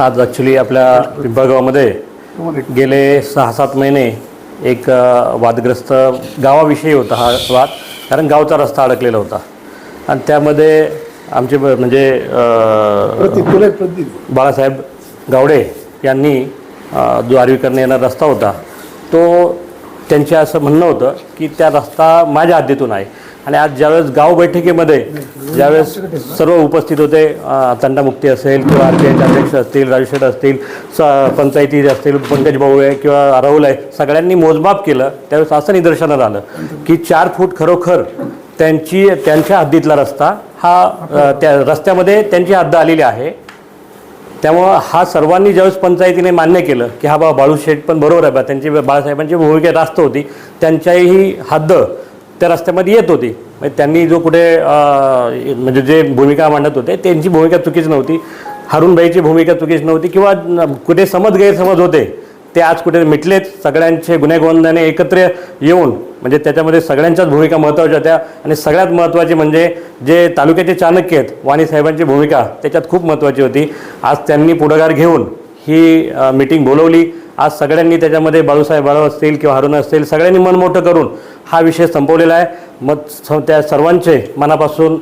आज ॲक्च्युली आपल्या पिंपळगावमध्ये गेले सहा सात महिने एक वादग्रस्त गावाविषयी होता हा वाद कारण गावचा रस्ता अडकलेला होता. आणि त्यामध्ये आमचे म्हणजे बाळासाहेब गावडे यांनी जो आर्वीकरण येणारा रस्ता होता. तो त्यांचे असं म्हणणं होतं की त्या रस्ता माझ्या हद्दीतून आहे. आणि आज ज्यावेळेस गाव बैठकीमध्ये ज्यावेळेस सर्व उपस्थित होते अ, तंटामुक्ती असेल किंवा आर पी आयचे अध्यक्ष असतील राजू शेठ असतील स पंचायती असतील पंकज भाऊ आहे किंवा राहुल आहे सगळ्यांनी मोजमाप केलं त्यावेळेस असं निदर्शनात आलं की चार फूट खरोखर त्यांची त्यांच्या हद्दीतला रस्ता हा त्या रस्त्यामध्ये त्यांची हद्द आलेली आहे. त्यामुळं हा सर्वांनी ज्यावेळेस पंचायतीने मान्य केलं की हा बा बाळू शेठ पण बरोबर आहे बा त्यांची बाळासाहेबांची भूमिका रास्त होती त्यांच्याही हद्द त्या रस्त्यामध्ये येत होती. म्हणजे त्यांनी जो कुठे म्हणजे जे भूमिका मांडत होते त्यांची भूमिका चुकीची नव्हती. हरुणबाईची भूमिका चुकीची नव्हती किंवा कुठे समज गैरसमज होते ते आज कुठे मिटलेत सगळ्यांचे गुन्हेगोंदाने एकत्र येऊन म्हणजे त्याच्यामध्ये सगळ्यांच्याच भूमिका महत्त्वाच्या होत्या. आणि सगळ्यात महत्त्वाची म्हणजे जे तालुक्याचे चाणक्य आहेत वाणी साहेबांची भूमिका त्याच्यात खूप महत्त्वाची होती. आज त्यांनी पुढाकार घेऊन ही मीटिंग बोलवली. आज सगळ्यांनी त्याच्यामध्ये बाळूसाहेब बाळू असतील किंवा हरुण असतील सगळ्यांनी मन मोठं करून हा विषय संपवलेला आहे. मग स- त्या सर्वांचे मनापासून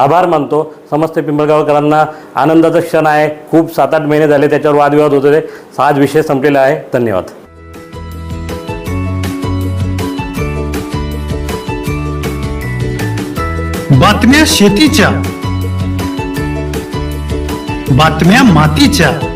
आभार मानतो. समस्त पिंपळगावकरांना आनंदाचा क्षण आहे. खूप सात आठ महिने झाले त्याच्यावर वादविवाद होत होते. आज विषय संपलेला आहे. धन्यवाद. बातम्या शेतीच्या बातम्या मातीच्या